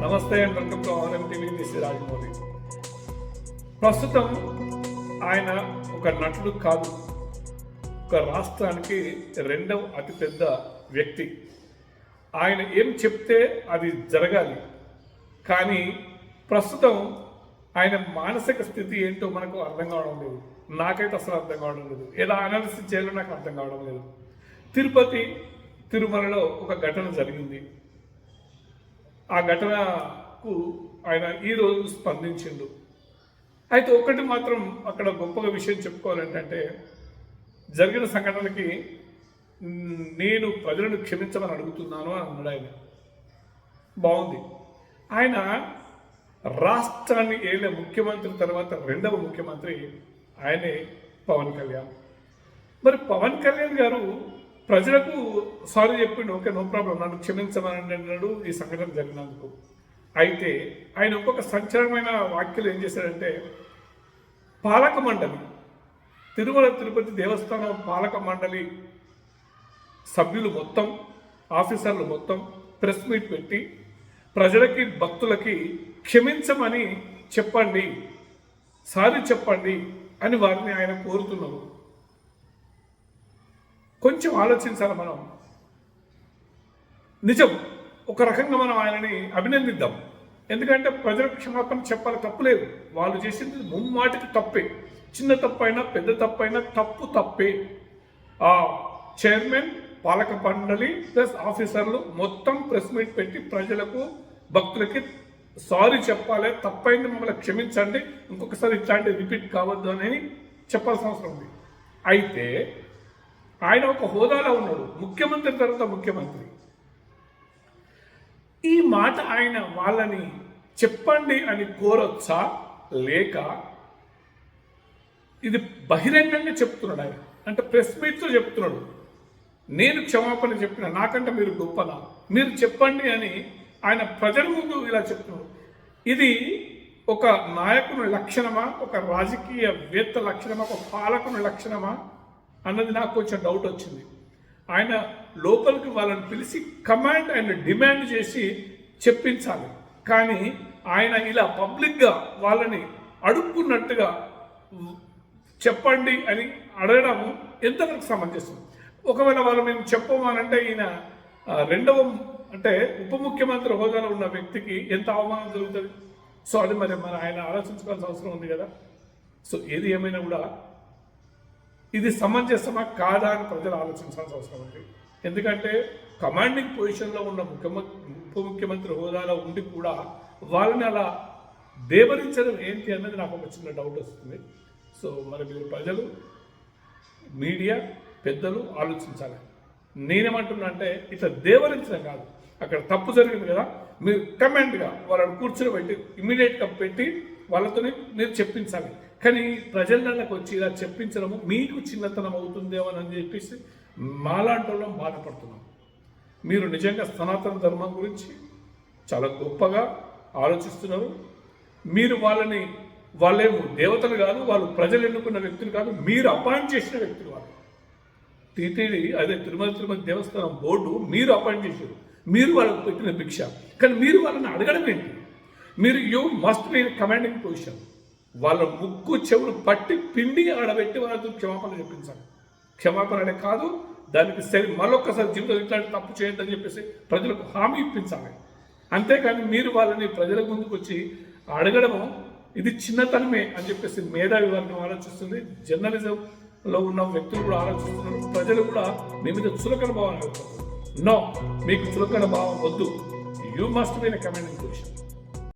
Namaste and welcome to on TV this Rajamouli. ప్రస్తుతం ఆయన ఒక నటుడు కాదు ఒక రాష్ట్రానికి రెండవ అతిపెద్ద వ్యక్తి. ఆయన ఏం చెప్తే అది జరగాలి. కానీ ప్రస్తుతం ఆయన మానసిక స్థితి ఏంటో మనకు అర్థం కావడం లేదు. నాకైతే అసలు అర్థం కావడం లేదు. ఎలా అనాలిసిస్ చేయాలో నాకు అర్థం కావడం లేదు. తిరుపతి తిరుమలలో ఒక ఘటన జరిగింది. ఆ ఘటనకు ఆయన ఈరోజు స్పందించిండు. అయితే ఒకటి మాత్రం అక్కడ గొప్పగా విషయం చెప్పుకోవాలంటే జరిగిన సంఘటనకి నేను ప్రజలను క్షమించమని అడుగుతున్నాను అని అన్నాడు ఆయన. బాగుంది. ఆయన రాష్ట్రాన్ని ఏళ్ళ ముఖ్యమంత్రి తర్వాత రెండవ ముఖ్యమంత్రి ఆయనే పవన్ కళ్యాణ్. మరి పవన్ కళ్యాణ్ గారు ప్రజలకు సారీ చెప్పిండు ఓకే నో ప్రాబ్లం నన్ను క్షమించమని అన్నాడు. ఈ సంఘటన జరిగినందుకు. అయితే ఆయన ఇంకొక సంచలనమైన వాక్యాలు ఏం చేశాడంటే పాలక మండలి తిరుమల తిరుపతి దేవస్థానం పాలక మండలి సభ్యులు మొత్తం ఆఫీసర్లు మొత్తం ప్రెస్ మీట్ పెట్టి ప్రజలకి భక్తులకి క్షమించమని చెప్పండి సారీ చెప్పండి అని వారిని ఆయన కోరుతున్నారు. కొంచెం ఆలోచించాలి మనం. నిజం ఒక రకంగా మనం ఆయనని అభినందిద్దాం. ఎందుకంటే ప్రజలకు క్షమాపణ చెప్పాలి తప్పు లేదు. వాళ్ళు చేసింది ముమ్మాటికి తప్పే. చిన్న తప్పైనా పెద్ద తప్పైనా తప్పు తప్పే. ఆ చైర్మన్ పాలక మండలి ప్లస్ ఆఫీసర్లు మొత్తం ప్రెస్ మీట్ పెట్టి ప్రజలకు భక్తులకి సారీ చెప్పాలి. తప్పైంది మమ్మల్ని క్షమించండి. ఇంకొకసారి ఇట్లాంటి రిపీట్ కావద్దు అని చెప్పాల్సిన అవసరం ఉంది. అయితే ఆయన ఒక హోదాలో ఉన్నాడు. ముఖ్యమంత్రి తర్వాత ముఖ్యమంత్రి. ఈ మాట ఆయన వాళ్ళని చెప్పండి అని కోరొచ్చా? లేక ఇది బహిరంగంగా చెప్తున్నాడు ఆయన. అంటే ప్రెస్ మీట్తో చెప్తున్నాడు. నేను క్షమాపణ చెప్పిన నాకంటే మీరు గొప్పనా మీరు చెప్పండి అని ఆయన ప్రజల ముందు ఇలా చెప్తున్నాడు. ఇది ఒక నాయకుని లక్షణమా? ఒక రాజకీయవేత్త లక్షణమా? ఒక పాలకుని లక్షణమా? అన్నది నాకు కొంచెం డౌట్ వచ్చింది. ఆయన లోపలికి వాళ్ళని పిలిచి కమాండ్ అండ్ డిమాండ్ చేసి చెప్పించాలి. కానీ ఆయన ఇలా పబ్లిక్గా వాళ్ళని అడుక్కున్నట్టుగా చెప్పండి అని అడగడం ఎంతవరకు సమంజసం? ఒకవేళ వాళ్ళు మేము చెప్పమనంటే ఈయన రెండవ అంటే ఉప ముఖ్యమంత్రి హోదాలో ఉన్న వ్యక్తికి ఎంత అవమానం జరుగుతుంది? సో అది మరి మరి ఆయన ఆలోచించుకోవాల్సిన అవసరం ఉంది కదా. సో ఏది ఏమైనా కూడా ఇది సమంజసమా కాదా అని ప్రజలు ఆలోచించాల్సిన అవసరం ఉంది. ఎందుకంటే కమాండింగ్ పొజిషన్లో ఉన్న ముఖ్యమంత్రి ఉప ముఖ్యమంత్రి హోదాలో ఉండి కూడా వాళ్ళని అలా దేవరించడం ఏంటి అన్నది నాకు ఒక చిన్న డౌట్ వస్తుంది. సో మరి మీరు ప్రజలు మీడియా పెద్దలు ఆలోచించాలి. నేనేమంటున్నా అంటే ఇట్లా దేవరించడం కాదు. అక్కడ తప్పు జరిగింది కదా మీరు కమెంట్గా వాళ్ళని కూర్చొని పెట్టి ఇమీడియట్గా పెట్టి వాళ్ళతోనే మీరు చెప్పించాలి. కానీ ప్రజలకు వచ్చి ఇలా చెప్పించడము మీకు చిన్నతనం అవుతుందేమో అని చెప్పేసి మాలాంటి వాళ్ళం బాధపడుతున్నాం. మీరు నిజంగా సనాతన ధర్మం గురించి చాలా గొప్పగా ఆలోచిస్తున్నారు. మీరు వాళ్ళని వాళ్ళేమో దేవతలు కాదు వాళ్ళు ప్రజలు ఎన్నుకున్న వ్యక్తులు కాదు మీరు అపాయింట్ చేసిన వ్యక్తులు వాళ్ళు. టీటీడీ అదే తిరుమల తిరుమల దేవస్థానం బోర్డు మీరు అపాయింట్ చేశారు. మీరు వాళ్ళకు పెట్టిన భిక్ష. కానీ మీరు వాళ్ళని అడగడం ఏంటి? మీరు you must be commanding position. వాళ్ళ ముక్కు చెవులు పట్టి పిండి ఆడబెట్టి వాళ్ళతో క్షమాపణ చెప్పించాలి. క్షమాపణ అనే కాదు దానికి సరి మరొకసారి జీవితం ఇట్లాంటి తప్పు చేయొద్దని చెప్పేసి ప్రజలకు హామీ ఇప్పించాలి. అంతేకాని మీరు వాళ్ళని ప్రజల ముందుకు వచ్చి అడగడము ఇది చిన్నతనమే అని చెప్పేసి మేధావి వర్గం ఆలోచిస్తుంది. జర్నలిజంలో ఉన్న వ్యక్తులు కూడా ఆలోచిస్తున్నారు. ప్రజలు కూడా మీ మీద చులకన భావం నో మీకు చులకన భావం వద్దు. You must be commanding position